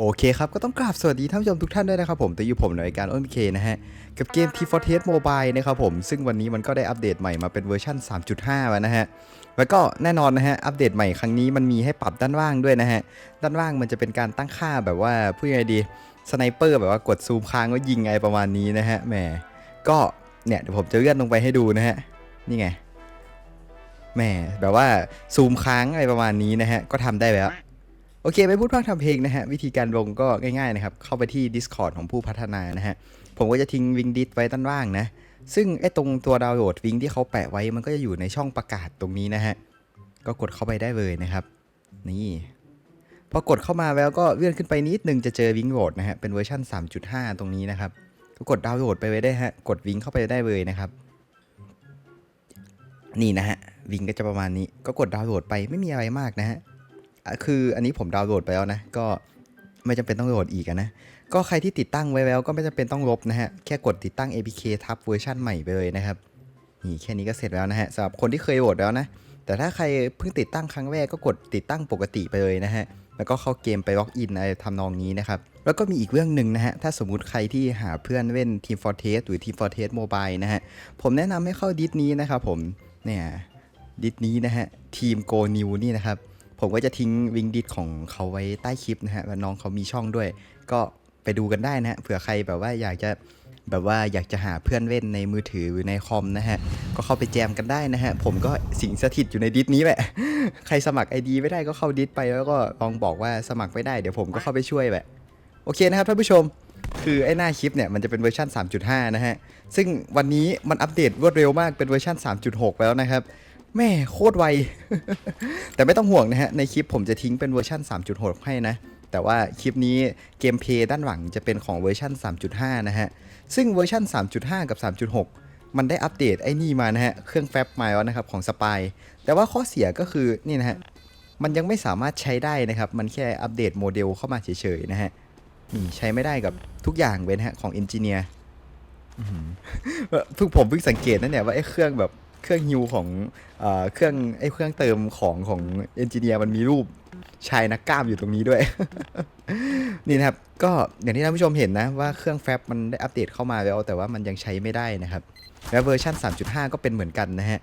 โอเคครับ ก็ต้องกราบสวัสดีท่านผู้ชมทุกท่านด้วยนะครับผมแต่อยู่ผมในรายการอ้นเคนะฮะ กับเกม T Fortress Mobile นะครับผม ซึ่งวันนี้มันก็ได้อัปเดตใหม่มาเป็นเวอร์ชัน3.5 แล้วนะฮะ แล้วก็แน่นอนนะฮะ อัปเดตใหม่ครั้งนี้มันมีให้ปรับด้านล่างด้วยนะฮะ ด้านล่างมันจะเป็นการตั้งค่าแบบว่าพูดยังไงดีสไนเปอร์แบบว่ากดซูมค้างแล้วยิงไงประมาณนี้นะฮะแหมก็เนี่ยเดี๋ยวผมจะเลื่อนลงไปให้ดูนะฮะนี่ไงแหมแบบว่าซูมค้างอะไรประมาณนี้นะฮะก็ทำได้แล้ว โอเคไม่พูดพร่ำทำเพลงนะฮะ วิธีการลงก็ง่ายๆนะครับ เข้าไปที่ Discord ของผู้พัฒนานะฮะ ผมก็จะทิ้งวิงดิสไว้ด้านล่างนะ ซึ่งไอ้ตรงตัวดาวน์โหลดวิงที่เขาแปะไว้มันก็จะอยู่ในช่องประกาศตรงนี้นะฮะ ก็กดเข้าไปได้เลยนะครับ นี่ พอกดเข้ามาแล้วก็เลื่อนขึ้นไปนิดนึงจะเจอวิงโหลดนะฮะ เป็นเวอร์ชัน3.5 ตรงนี้นะครับ ก็กดดาวน์โหลดไปไว้ได้ฮะ กดวิงเข้าไปได้เลยนะครับนี่นะฮะวิงก็จะประมาณนี้ก็กดดาวน์โหลดไปไม่มีอะไรมากนะฮะ คืออันนี้ผมดาวน์โหลดไปแล้วนะ ก็ไม่จำเป็นต้องโหลดอีกนะ ก็ใครที่ติดตั้งไว้แล้วก็ไม่จำเป็นต้องลบนะฮะ แค่กดติดตั้ง APK ทับเวอร์ชันใหม่ไปเลยนะครับ นี่แค่นี้ก็เสร็จแล้วนะฮะสำหรับคนที่เคยโหลดแล้วนะ แต่ถ้าใครเพิ่งติดตั้งครั้งแรกก็กดติดตั้งปกติไปเลยนะฮะ แล้วก็เข้าเกมไปล็อกอินอะไรทำนองนี้นะครับ แล้วก็มีอีกเรื่องหนึ่งนะฮะ ถ้าสมมุติใครที่หาเพื่อนเล่น Team Fortress หรือ Team Fortress Mobile นะฮะ ผมแนะนำให้เข้าดิสนี้นะครับผม เนี่ยดิสนี้นะฮะ ทีม Go New นี่นะครับ ผมก็จะทิ้งวิงดิสของเขาไว้ใต้คลิปนะฮะน้องเขามีช่องด้วย ก็ไปดูกันได้นะฮะเผื่อใครแบบว่าอยากจะแบบว่าอยากจะหาเพื่อนเล่นในมือถือหรือในคอมนะฮะ ก็เข้าไปแจมกันได้นะฮะ ผมก็สิงสถิตอยู่ในดิสนี้แหละ ใครสมัคร ID ไม่ได้ก็เข้าดิสไปแล้วก็ลองบอกว่าสมัครไม่ได้เดี๋ยวผมก็เข้าไปช่วยแหละโอเคนะครับท่านผู้ชม คือไอ้หน้าคลิปเนี่ยมันจะเป็นเวอร์ชัน3.5 นะฮะ ซึ่งวันนี้มันอัปเดตรวดเร็วมากเป็นเวอร์ชัน3.6 แล้วนะครับ แม่โคตรไว แต่ไม่ต้องห่วงนะฮะ ในคลิปผมจะทิ้งเป็นเวอร์ชัน3.6 ให้นะ แต่ว่าคลิปนี้เกมเพลย์ด้านหลังจะเป็นของเวอร์ชัน3.5 นะฮะ ซึ่งเวอร์ชัน3.5 กับ 3.6 มันได้อัปเดตไอ้นี่มานะฮะ เครื่องแฟบมาแล้วนะครับของสปายแต่ว่าข้อเสียก็คือนี่นะฮะ มันยังไม่สามารถใช้ได้นะครับ มันแค่อัปเดตโมเดลเข้ามาเฉยๆนะฮะนี่ใช้ไม่ได้กับทุกอย่างเลยนะฮะของเอนจิเนียร์ผมเพิ่งสังเกตนะเนี่ยว่าไอ้เครื่องแบบ เครื่องฮิวของเอ่อเครื่องไอ้เครื่องเติมของของเอนจิเนียร์มันมีรูปชายนักกล้ามอยู่ตรงนี้ด้วย นี่นะครับ ก็อย่างที่ท่านผู้ชมเห็นนะว่าเครื่องแฟบมันได้อัปเดตเข้ามาแล้ว แต่ว่ามันยังใช้ไม่ได้นะครับ แล้วเวอร์ชัน3.5 ก็เป็นเหมือนกันนะฮะ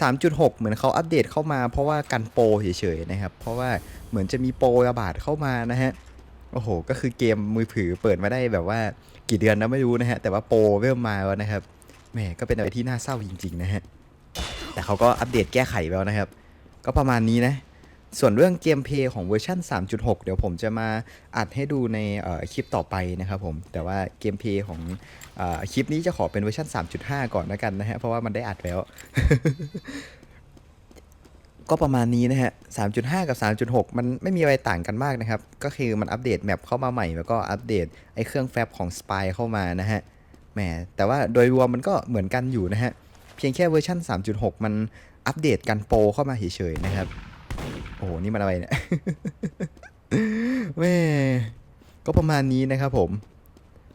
3.6 เหมือนเขาอัปเดตเข้ามาเพราะว่ากันโปรเฉยๆนะครับ เพราะว่าเหมือนจะมีโปรระบาดเข้ามานะฮะโอ้โห ก็คือเกมมือถือเปิดมาได้แบบว่ากี่เดือนนะไม่รู้นะฮะ แต่ว่าโปรเริ่มมาแล้วนะครับ แหม ก็เป็นอะไรที่น่าเศร้าจริง ๆ นะฮะ แต่เขาก็อัปเดตแก้ไขแล้วนะครับ ก็ประมาณนี้นะ ส่วนเรื่องเกมเพลย์ของเวอร์ชัน3.6 เดี๋ยวผมจะมาอัดให้ดูในคลิปต่อไปนะครับผม แต่ว่าเกมเพลย์ของออคลิปนี้จะขอเป็นเวอร์ชัน3.5 ก่อนแล้วกันนะฮะ เพราะว่ามันได้อัดแล้ว ก็ประมาณนี้นะฮะ 3.5 กับ 3.6 มันไม่มีอะไรต่างกันมากนะครับ ก็คือมันอัปเดตแมปเข้ามาใหม่ แล้วก็อัปเดตไอ้เครื่องแฟบของ Spy เข้ามานะฮะ แหม แต่ว่าโดยรวมมันก็เหมือนกันอยู่นะฮะ เพียงแค่เวอร์ชัน3.6 มันอัปเดตกันโปรเข้ามาเฉยๆนะครับ โอ้โห นี่มันอะไรเนี่ยแม่ก็ประมาณนี้นะครับผม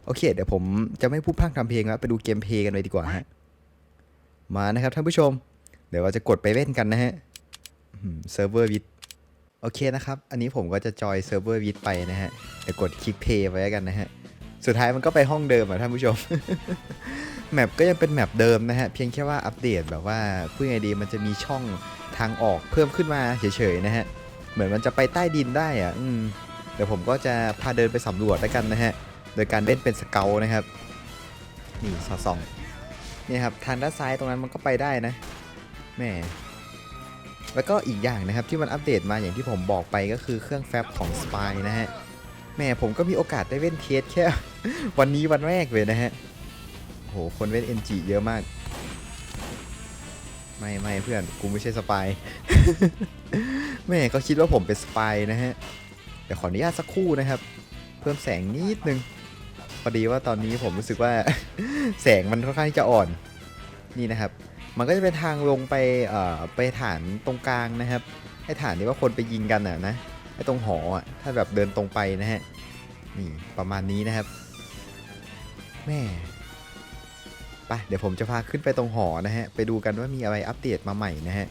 โอเค เดี๋ยวผมจะไม่พูดพร่งทำเพลงแล้วไปดูเกมเพลย์กันเลยดีกว่าฮะ มานะครับท่านผู้ชม เดี๋ยวเราจะกดไปเล่นกันนะฮะเซิร์ฟเวอร์วิดโอเคนะครับ อันนี้ผมก็จะจอยเซิร์ฟเวอร์วิดไปนะฮะเดี๋ยวกดคลิกเพย์ไว้กันนะฮะ สุดท้ายมันก็ไปห้องเดิมอะท่านผู้ชม แมปก็ยังเป็นแมปเดิมนะฮะ เพียงแค่ว่าอัปเดตแบบว่าพูดไงดีมันจะมีช่องทางออกเพิ่มขึ้นมาเฉยๆนะฮะ เหมือนมันจะไปใต้ดินได้อะอืมเดี๋ยวผมก็จะพาเดินไปสำรวจแล้วกันนะฮะ โดยการเล่นเป็นสเกลนะครับ นี่สอดส่องนี่ครับทางด้านซ้ายตรงนั้นมันก็ไปได้นะแม่แล้วก็อีกอย่างนะครับที่มันอัปเดตมาอย่างที่ผมบอกไปก็คือเครื่องแฟบของ Spy นะฮะแม่ผมก็มีโอกาสได้เล่นเทสแค่ วันนี้วันแรกเลยนะฮะ หคนเล่น NG เยอะมาก ไม่ไม่เพื่อนกูไม่ใช่สปาย แม่ก็คิดว่าผมเป็นสปายนะฮะเดี๋ยวขออนุญาตสักครู่นะครับ เพิ่มแสงนิดนึงพอดีว่าตอนนี้ผมรู้สึกว่า แสงมันค่อนข้างจะอ่อนนี่นะครับ มันก็จะเป็นทางลงไปเอ่อไปฐานตรงกลางนะครับให้ฐานที่ว่าคนไปยิงกันอะนะไอ้ตรงหออะถ้าแบบเดินตรงไปนะฮะนี่ประมาณนี้นะครับแม่ ไปเดี๋ยวผมจะพาขึ้นไปตรงหอนะฮะ ไปดูกันว่ามีอะไรอัปเดตมาใหม่นะฮะ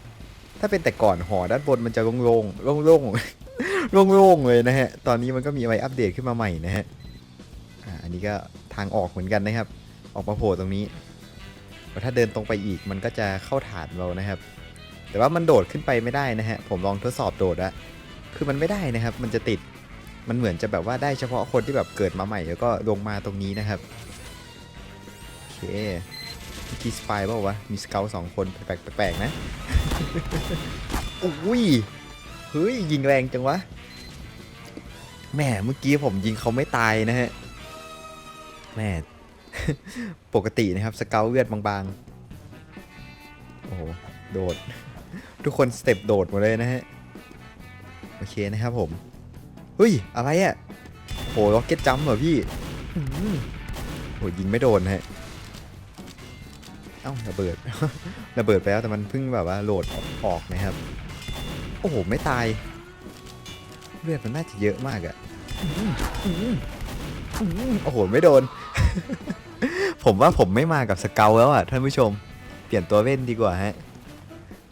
ถ้าเป็นแต่ก่อนหอด้านบนมันจะโล่งๆ โล่งๆ โล่งๆ เลยนะฮะ ตอนนี้มันก็มีอะไรอัปเดตขึ้นมาใหม่นะฮะ อ่า อันนี้ก็ทางออกเหมือนกันนะครับ ออกมาโผล่ตรงนี้แต่ถ้าเดินตรงไปอีกมันก็จะเข้าฐานเรานะครับ แต่ว่ามันโดดขึ้นไปไม่ได้นะฮะ ผมลองทดสอบโดดอะคือมันไม่ได้นะครับ มันจะติด มันเหมือนจะแบบว่าได้เฉพาะคนที่แบบเกิดมาใหม่แล้วก็ลงมาตรงนี้นะครับ เคเมื่อกี้สปายเปล่าวะ มีสเกลสองคนแปลกๆแปลกนะ อุ้ย เฮ้ย ยิงแรงจังวะ แม่เมื่อกี้ผมยิงเขาไม่ตายนะฮะ แม่ ปกตินะครับ สเกลเลือดบางๆ โอ้โห โดด ทุกคนสเต็ปโดดหมดเลยนะฮะ โอเคนะครับผม เฮ้ย อะไรอะ่ะโหล็อกเก็ตจัมป์เหรอพี่อื้อหือโหยิงไม่โดนฮะ เอ้าระเบิด ระเบิดไปแล้วแต่มันเพิ่งแบบว่าโหลดออกนะครับ โอ้โห ไม่ตาย เลือดมันน่าจะเยอะมากอะโอ้โห ไม่โดน ผมว่าผมไม่มากับสเกลแล้วอะท่านผู้ชม เปลี่ยนตัวเว้นดีกว่าฮะ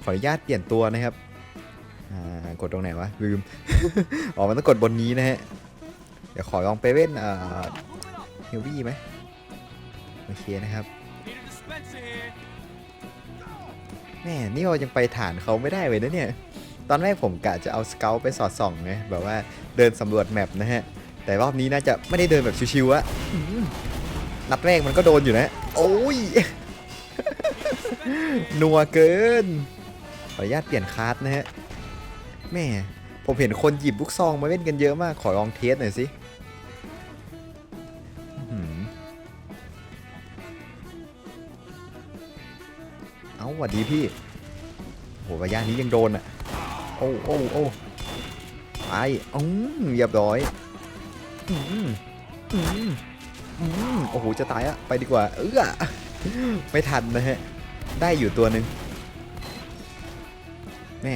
ขออนุญาตเปลี่ยนตัวนะครับกดตรงไหนวะลืม อ๋อ มันต้องกดบนนี้นะฮะ เดี๋ยวขอลองไปเว้นเอ่อเฮลวี่ไหมโอเคนะครับ แม่นี่เรายังไปฐานเขาไม่ได้เลยนะเนี่ย ตอนแรกผมกะจะเอาสเกลไปสอดส่องไงแบบว่าเดินสำรวจแมปนะฮะ แต่รอบนี้น่าจะไม่ได้เดินแบบชิวๆอะนัดแรกมันก็โดนอยู่นะ โอ้ยนัวเกิน ขออนุญาตเปลี่ยนคาร์ดนะฮะ แม่ ผมเห็นคนหยิบลูกซองมาเล่นกันเยอะมาก ขอลองเทสหน่อยสิ วัดดีพี่โหระยะนี้ยังโดนอะโอ้โอ้โอ้ไปอืมเรียบร้อยอืมอืมอืมโอ้โหจะตายอะไปดีกว่าเออไม่ทันนะฮะได้อยู่ตัวหนึ่งแม่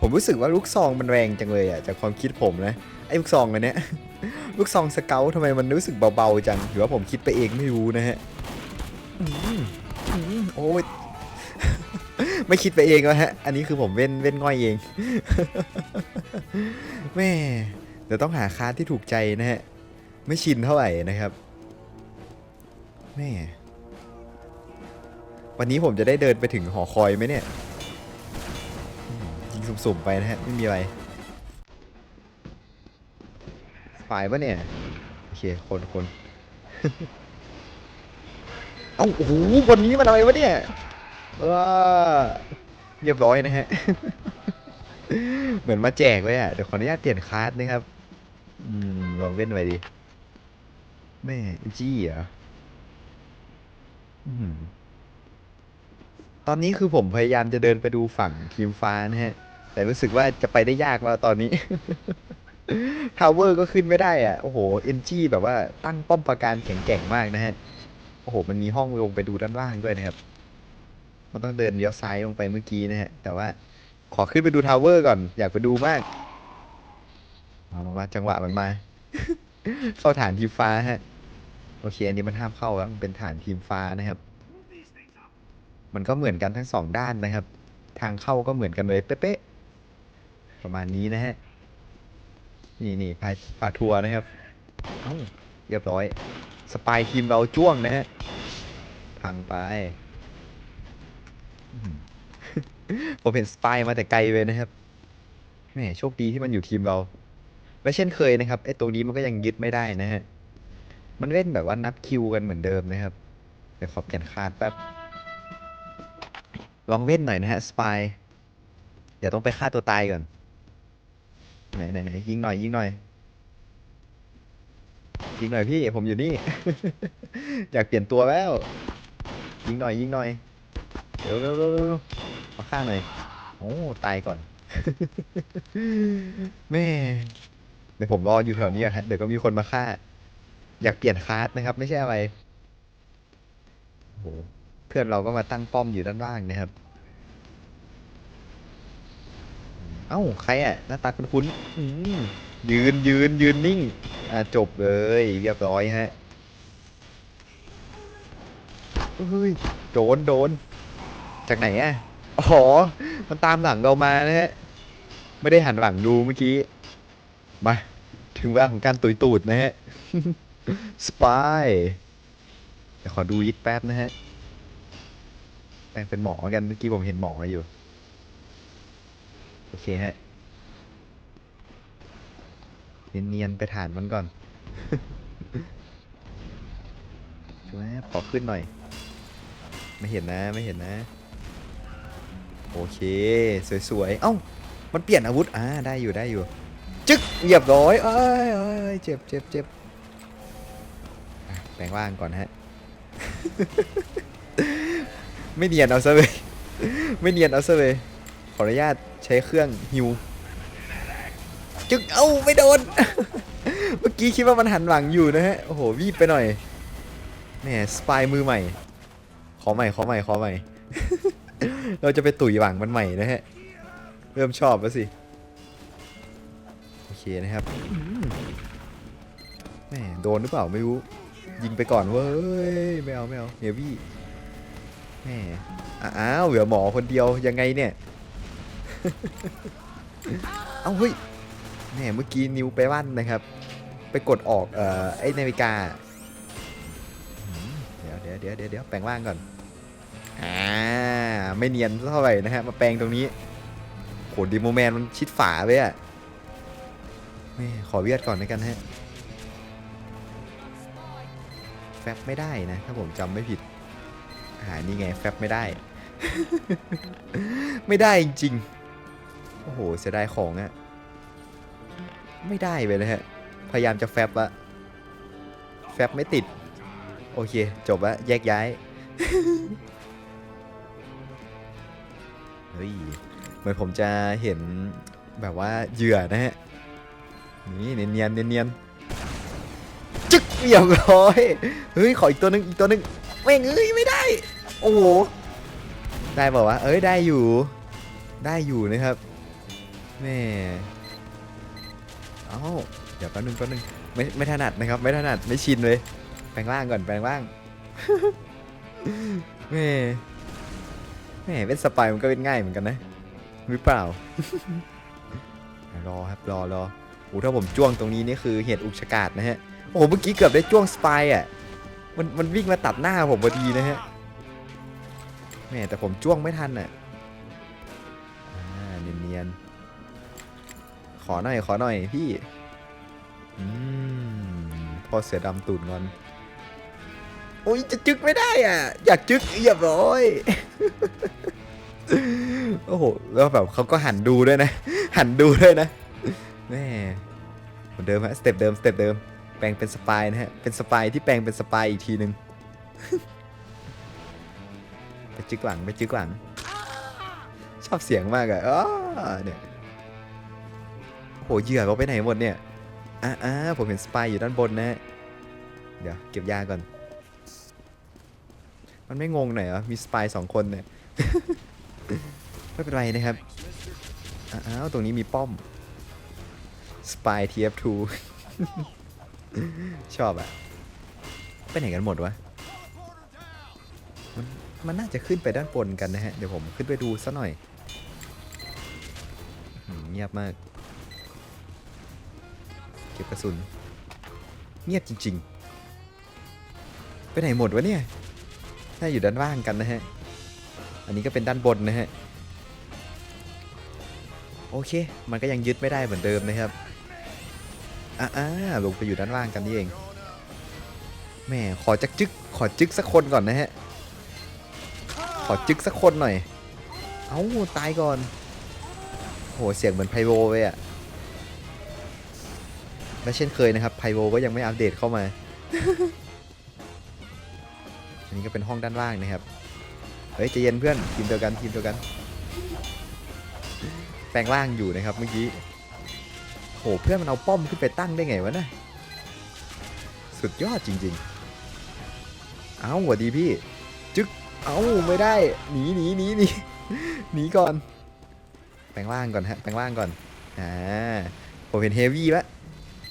ผมรู้สึกว่าลูกซองมันแรงจังเลยอะจากความคิดผมนะไอ้ลูกซองอันเนี้ยลูกซองสเกลทำไมมันรู้สึกเบาๆจังหรือว่าผมคิดไปเองไม่รู้นะฮะอืมอืมโอ้ย ไม่คิดไปเองแล้วฮะ อันนี้คือผมเว้นเว้นง่อยเอง แม่เดี๋ยวต้องหาคาร์ดที่ถูกใจนะฮะ ไม่ชินเท่าไหร่นะครับ แม่ วันนี้ผมจะได้เดินไปถึงหอคอยไหมเนี่ยยิงสุ่มๆไปนะฮะ ไม่มีอะไรฝ่ายปะเนี่ย โอเค คนคนเอ้าโอ้โหวันนี้มันอะไรวะเนี่ย ว้าเรียบร้อยนะฮะ เหมือนมาแจกเลยอะเดี๋ยวขออนุญาตเปลี่ยนคาร์นะครับ อืมลองเว้นไปดิแม่จี้เหรอตอนนี้คือผมพยายามจะเดินไปดูฝั่งทีมฟ้านะฮะ แต่รู้สึกว่าจะไปได้ยากแล้วตอนนี้ทาวเวอร์ก็ขึ้นไม่ได้อะ โอ้โหเอ็นจีแบบว่าตั้งป้อมปราการแข็งแกร่งมากนะฮะ โอ้โห มันมีห้องลงไปดูด้านล่างด้วยนะครับ มันต้องเดินเลี้ยวซ้ายลงไปเมื่อกี้นะฮะ แต่ว่าขอขึ้นไปดูทาวเวอร์ก่อน อยากไปดูมากเอามามาจังหวะมันมา เข้าฐานทีมฟ้าฮะ โอเค อันนี้มันห้ามเข้าแล้วมันเป็นฐานทีมฟ้านะครับ มันก็เหมือนกันทั้งสองด้านนะครับ ทางเข้าก็เหมือนกันเลยเป๊ะๆประมาณนี้นะฮะ นี่นี่พาพาทัวร์นะครับเรียบร้อย สปายทีมเราจ้วงนะฮะ พังไป ผมเห็นสปายมาแต่ไกลเลยนะครับแหมโชคดีที่มันอยู่ทีมเรา และเช่นเคยนะครับไอ้ตรงนี้มันก็ยังยึดไม่ได้นะฮะ มันเล่นแบบว่านับคิวกันเหมือนเดิมนะครับเดี๋ยวขอเปลี่ยนคาร์ดแป๊บ ลองเล่นหน่อยนะฮะสปายเดี๋ยวต้องไปฆ่าตัวตายก่อน ไหนไหนไหนยิงหน่อยยิงหน่อยยิงหน่อยพี่ผมอยู่นี่ อยากเปลี่ยนตัวแล้ว ยิงหน่อยยิงหน่อย เดี๋ยวเร็วเร็วมาฆ่าหน่อยโอ้ตายก่อนแม่เดี๋ยวผมรออยู่แถวนี้ฮะเดี๋ยวก็มีคนมาฆ่า อยากเปลี่ยนคลาสนะครับ ไม่ใช่อะไรโหเพื่อนเราก็มาตั้งป้อมอยู่ด้านล่างนะครับ เอ้าใครอะหน้าตาคุ้นๆอืมยืนยืนยืนนิ่ง อ่าจบเลยเรียบร้อยฮะเฮ้ยโดนโดน จากไหนอะอ๋อมันตามหลังเรามานะฮะไม่ได้หันหลังดูเมื่อกี้ มา ถึงเวลาของการตุยตูดนะฮะสปายเดี๋ยวขอดูยิดแป๊บนะฮะแปลงเป็นหมอกันเมื่อกี้ผมเห็นหมออยู่ โอเคฮะเนียนๆไปฐานมันก่อนใช่ไหมขอขึ้นหน่อย ไม่เห็นนะ ไม่เห็นนะ โอเค สวยๆ เอ้า มันเปลี่ยนอาวุธ อ่า ได้อยู่ได้อยู่ จึ๊กเหยียบร้อยเอ้ยเอ้ยเจ็บเจ็บเจ็บแปลงร่างก่อนฮะ ไม่เนียนเอาซะเลย ไม่เนียนเอาซะเลย ขออนุญาตใช้เครื่องฮิว จึ๊ก เอ้า ไม่โดน เมื่อกี้คิดว่ามันหันหลังอยู่นะฮะ โอ้โห วีบไปหน่อยแหมสปายมือใหม่ ขอใหม่ ขอใหม่ ขอใหม่ เราจะไปตุ๋ยหวังมันใหม่นะฮะ เริ่มชอบแล้วสิ โอเคนะครับอืมแหมโดนหรือเปล่าไม่รู้ ยิงไปก่อนเว้ย ไม่เอาไม่เอาเฮวี่แหมอ้าวเหลือหมอคนเดียวยังไงเนี่ย เอ้าเฮ้ยแหมเมื่อกี้นิวไปวันนะครับ ไปกดออกเอ่อไอนาฬิกาเดี๋ยวเดี๋ยวเดี๋ยวเดี๋ยวแปลงร่างก่อนอ่า ไม่เนียนเท่าไหร่นะฮะ มาแปลงตรงนี้โหดีโมแมนมันชิดฝาไปอะแม่ขอเวียดก่อนนะกันฮะ แฟบไม่ได้นะ ถ้าผมจำไม่ผิดอ่านี่ไงแฟบไม่ได้ ไม่ได้จริงๆโอ้โหเสียดายของอะไม่ได้ไปเลยฮะ พยายามจะแฟบอะแฟบไม่ติด โอเค จบละแยกย้าย เฮ้ยเหมือนผมจะเห็นแบบว่าเหยื่อนะฮะ นี่เนียนๆเนียนจึ๊กเรียบร้อย เฮ้ย ขออีกตัวหนึงอีกตัวหนึงแม่งเอ้ยไม่ได้ โอ้โห ได้บอกว่า เอ้ยได้อยู่ ได้อยู่นะครับแม่เอ้าเดี๋ยวแป๊บนึงแป๊บนึงไม่ไม่ถนัดนะครับ ไม่ถนัดไม่ชินเลย แปลงร่างก่อนแปลงร่างแม่ แหมเป็นสปายมันก็เป็นง่ายเหมือนกันนะหรือเปล่า รอครับรอรอโอ้ถ้าผมจ้วงตรงนี้นี่คือเหตุอุกชะกาดนะฮะโอ้โหเมื่อกี้เกือบได้จ้วงสปายอะมันมันวิ่งมาตัดหน้าผมพอดีนะฮะแหมแต่ผมจ้วงไม่ทันอะเนียนๆขอหน่อยขอหน่อยพี่ อืมพอเสือดำตูดงอน โอ้ยจะจึกไม่ได้อะ อยากจึกเรียบร้อยโอ้โหแล้วแบบเขาก็หันดูด้วยนะ หันดูด้วยนะแม่เหมือนเดิมฮะสเต็ปเดิมสเต็ปเดิม แปลงเป็นสปายนะฮะเป็นสปายที่แปลงเป็นสปายอีกทีหนึ่งไปจึกหลังไปจึกหลัง ชอบเสียงมากอะอ้าเนี่ยโอ้โหเหยื่อเขาไปไหนหมดเนี่ยอ่าอ่าผมเห็นสปายอยู่ด้านบนนะฮะเดี๋ยวเก็บยาก่อน มันไม่งงหน่อยเหรอมีสปายสองคนเนี่ยไม่เป็นไรนะครับ อ้าวตรงนี้มีป้อม Spy TF2 ชอบอะไปไหนกันหมดวะมันมันน่าจะขึ้นไปด้านบนกันนะฮะ เดี๋ยวผมขึ้นไปดูซะหน่อย เงียบมาก เก็บกระสุน เงียบจริง ๆ ไปไหนหมดวะเนี่ย น่าอยู่ด้านล่างกันนะฮะ อันนี้ก็เป็นด้านบนนะฮะ โอเค มันก็ยังยึดไม่ได้เหมือนเดิมนะครับ อ่าลงไปอยู่ด้านล่างกันนี่เอง แหม่ขอจักจึก ขอจึกสักคนก่อนนะฮะ ขอจึกสักคนหน่อย เอ้า ตายก่อน โห เสียงเหมือนไพโวเลยอะและเช่นเคยนะครับไพโวก็ยังไม่อัปเดตเข้ามา อันนี้ก็เป็นห้องด้านล่างนะครับเฮ้ยใจเย็นเพื่อนทีมเดียวกันทีมเดียวกัน แปลงร่างอยู่นะครับเมื่อกี้โหเพื่อนมันเอาป้อมขึ้นไปตั้งได้ไงวะนะสุดยอดจริง ๆ เอาหวัดดีพี่ จึ๊กเอาไม่ได้หนีหนีหนีหนีหนีก่อน แปลงร่างก่อนฮะแปลงร่างก่อนอ่าผมเห็นเฮฟวี่ละ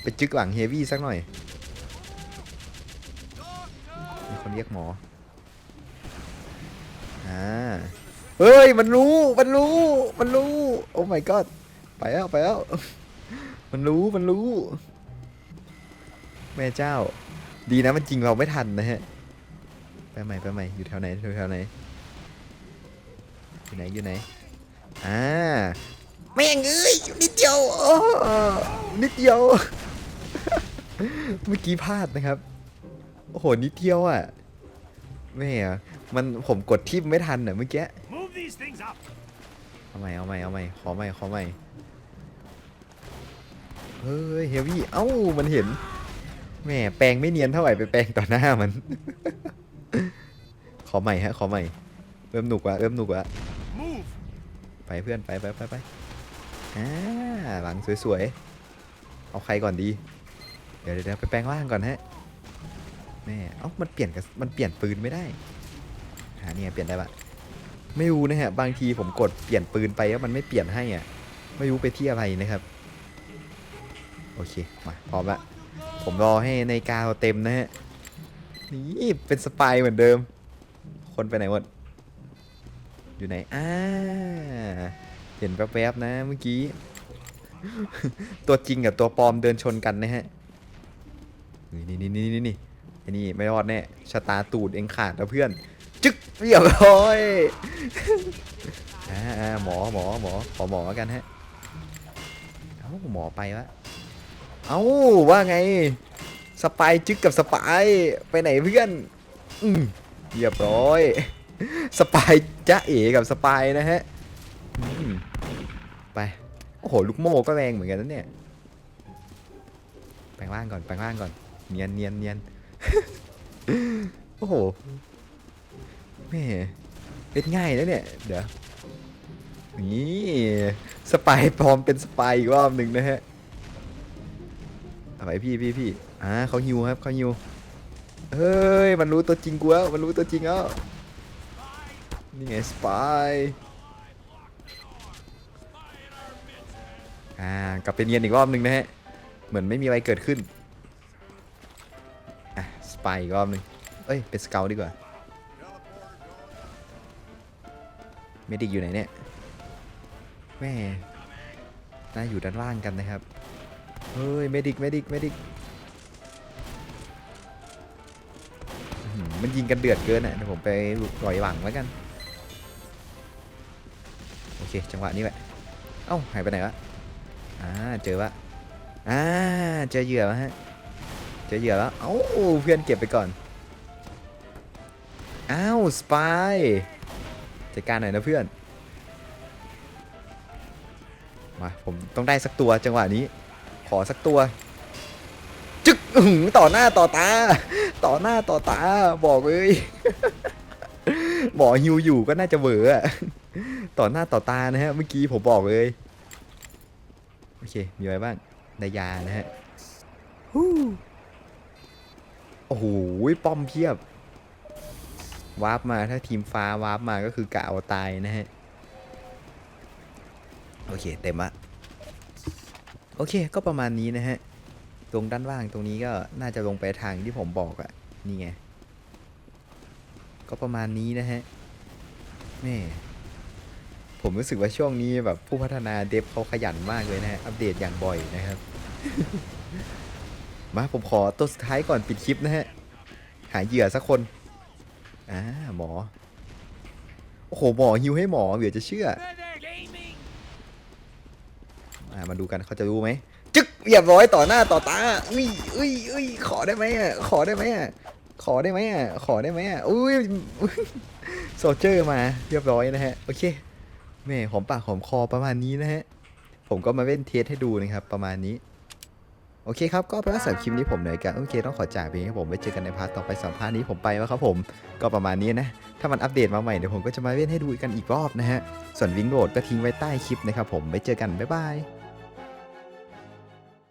ไปจึ๊กหลังเฮฟวี่สักหน่อยมีคนเรียกหมอ อ่าเฮ้ยมันรู้มันรู้มันรู้โอ้ my god ไปแล้วไปแล้วมันรู้มันรู้ แม่เจ้า ดีนะมันจริงเราไม่ทันนะฮะไปใหม่ไปใหม่อยู่แถวไหนอยู่แถวไหนอยู่ไหนอยู่ไหนอ่าแม่งเอ้ยนิดเดียวโอ้นิดเดียว เมื่อกี้พลาดนะครับ โอ้โหนิดเดียวอะแม่ มันผมกดทิปไม่ทันอะเมื่อกี้ Move these things up. เอาใหม่เอาใหม่เอาใหม่ขอใหม่ขอใหม่เฮ้ยเฮฟวี่เอ้ามันเห็นแหม่แปลงไม่เนียนเท่าไหร่ไปแปลงต่อหน้ามัน ขอใหม่ฮะขอใหม่เริ่มหนุกวะเริ่มหนุกวะ Move. ไปเพื่อนไปไปไปไปอ่าหลังสวยๆ เอาใครก่อนดีเดี๋ยวเดี๋ยวเดี๋ยวไปแปลงร่างก่อนฮะแม่เอ้ามันเปลี่ยนกับมันเปลี่ยนปืนไม่ได้ หาเนี่ยเปลี่ยนได้ปะไม่รู้นะฮะบางทีผมกดเปลี่ยนปืนไปแล้วมันไม่เปลี่ยนให้อะไม่รู้ไปที่อะไรนะครับโอเคมาพร้อมละผมรอให้ในกาวเต็มนะฮะนี่เป็นสปายเหมือนเดิม คนไปไหนหมดอยู่ไหนอ่าเห็นแวบๆนะเมื่อกี้ ตัวจริงกับตัวปลอมเดินชนกันนะฮะนี่นี่นี่นี่นี่ไอ้นี่ไม่รอดแน่ชะตาตูดเองขาดแล้วเพื่อน จึ๊กเรียบร้อยอ่าหมอหมอหมอขอหมอกันฮะเอ้าหมอไปละเอ้าว่าไงสปายจึ๊กกับสปายไปไหนเพื่อนอืมเรียบร้อยสปายจ้าเอ๋กับสปายนะฮะไปโอ้โหลูกโม่ก็แรงเหมือนกันนะเนี่ยแปลงร่างก่อนแปลงร่างก่อนเนียนเนียนเนียนโอ้โห แม่เล่นง่ายแล้วเนี่ย เดี๋ยว นี่สปายปลอมเป็นสปายอีกรอบหนึ่งนะฮะอะไรพี่พี่พี่อ่าเขาฮิวครับเขาฮิวเฮ้ย มันรู้ตัวจริงกูแล้ว มันรู้ตัวจริงแล้วนี่ไงสปายอ่ากลับไปเนียนอีกรอบหนึ่งนะฮะ เหมือนไม่มีอะไรเกิดขึ้น อะ สปายอีกรอบหนึ่งเอ้ย เป็นสเกลดีกว่า มดิกอยู่ไหนเนี่ยแม่น่าอยู่ด้านล่างกันนะครับ เฮ้ยเมดิกเมดิกเมดิกมันยิงกันเดือดเกินอะเดี๋ยวผมไปปล่อยหวังแล้วกัน โอเค จังหวะนี้แหละ เอ้า หายไปไหนวะ อ่า เจอวะ อ่า เจอเหยื่อแล้วฮะ เจอเหยื่อแล้ว เอ้า เพื่อนเก็บไปก่อน อ้าว สปาย จัดการหน่อยนะเพื่อน มา ผมต้องได้สักตัวจังหวะนี้ ขอสักตัว จึ๊กหือต่อหน้าต่อตา ต่อหน้าต่อตา บอกเลยหมอฮิวอยู่ก็น่าจะเวอร์อะต่อหน้าต่อตานะฮะ เมื่อกี้ผมบอกเลย โอเค มีอะไรบ้างได้ยานะฮะโอ้โหป้อมเพียบ วาร์ปมาถ้าทีมฟ้าวาร์ปมาก็คือกะเอาตายนะฮะ โอเค เต็มละโอเค ก็ประมาณนี้นะฮะ ตรงด้านล่างตรงนี้ก็น่าจะลงไปทางที่ผมบอกอะนี่ไง ก็ประมาณนี้นะฮะแม่ผมรู้สึกว่าช่วงนี้แบบผู้พัฒนาเดฟเขาขยันมากเลยนะฮะ อัปเดตอย่างบ่อยนะครับ มาผมขอตัวสุดท้ายก่อนปิดคลิปนะฮะ หาเหยื่อสักคน อ่าหมอ โอ้โหหมอฮิวให้หมอเหลือจะเชื่ออ่ามาดูกันเขาจะรู้ไหมจึ๊กเรียบร้อยต่อหน้าต่อตาอุ้ยอุ้ยอุ้ยขอได้ไหมอะขอได้ไหมอะขอได้ไหมอะขอได้ไหมอะอุ้ยโซเจอร์มาเรียบร้อยนะฮะโอเคแม่หอมปากหอมคอประมาณนี้นะฮะผมก็มาเล่นเทสให้ดูนะครับประมาณนี้ โอเคครับ ก็เป็นว่าสำหรับคลิปนี้ผมเหนื่อยกันโอเคต้องขอจากไปครับผมไว้เจอกันในพาร์ทต่อไปสัมภาษณ์นี้ผมไปแล้วครับผมก็ประมาณนี้นะ ถ้ามันอัปเดตมาใหม่เดี๋ยวผมก็จะมาเล่นให้ดูกันอีกรอบนะฮะ ส่วนวิงโหลดก็ทิ้งไว้ใต้คลิปนะครับผมไว้เจอกันบ๊ายบาย